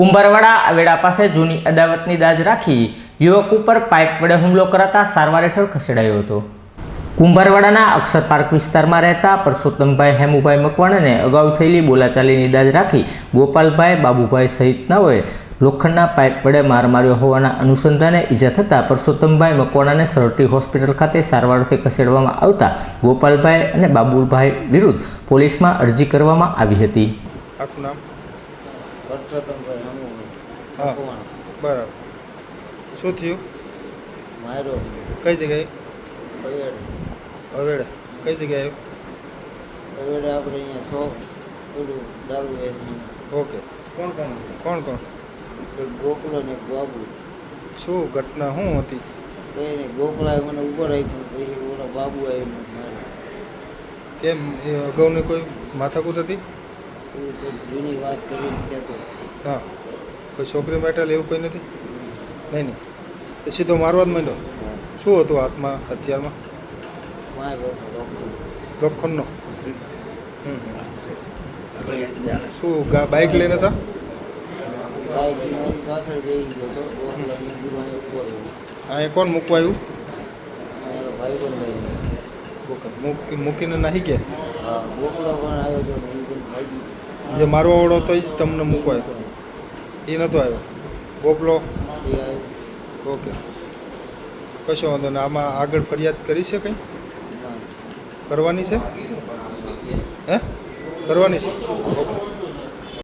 કુંભારવાડા આવેડા પાસે જૂની અદાવતની દાજ રાખી યુવક ઉપર પાઇપ વડે હુમલો કરાતા સારવાર હેઠળ ખસેડાયો હતો. કુંભારવાડાના અક્ષર પાર્ક વિસ્તારમાં રહેતા પરસોત્તમભાઈ હેમુભાઈ મકવાણાને અગાઉ થયેલી બોલાચાલીની દાજ રાખી ગોપાલભાઈ બાબુભાઈ સહિતનાઓએ લોખંડના પાઇપ વડે માર માર્યો હોવાના અનુસંધાને ઈજા થતાં પરસોત્તમભાઈ મકવાણાને સરટી હોસ્પિટલ ખાતે સારવારથી ખસેડવામાં આવતા ગોપાલભાઈ અને બાબુભાઈ વિરુદ્ધ પોલીસમાં અરજી કરવામાં આવી હતી. પરસોત્તમભાઈ હમું હા. મકવાણા. બરાબર. શું થયું? માર્યો. કઈ જગ્યાએ? અવેડે. હવેડે કઈ જગ્યાએ? અવેડે આપણે અહીંયા સો પેલું દારૂ વેચી ઓકે. કોણ કોણ હતું? કોણ કોણ? એક ગોકળો ને એક બાબુ. શું ઘટના શું હતી? કઈ નહીં ગોકળાએ મને ઊભો રાખ્યો પછી ઓલા બાબુ આવીને મારે કેમ? એ અગાઉની કોઈ માથાકૂટ હતી? જૂની વાત કરીને કહેતો. હા. કોઈ છોકરી મેટલ એવું કોઈ નથી? નહીં નહીં. તો સીધો મારવા જ માંડ્યો. શું હતું હાથમાં હથિયારમાં? લોખંડનો. શું બાઇક લઈને હતા? બાઈક એ કોણ મૂકવા આવ્યું? મૂકીને નાહી ગયા? બોકડો પણ આવ્યો હતો જે મારવા વાળો હતો એ જ તમને મૂકવાય. એ નહોતો આવ્યો. ગોપલો? ઓકે. કશો વાંધો નહીં. આમાં આગળ ફરિયાદ કરી છે કંઈ? ના. કરવાની છે? હે? કરવાની છે? ઓકે.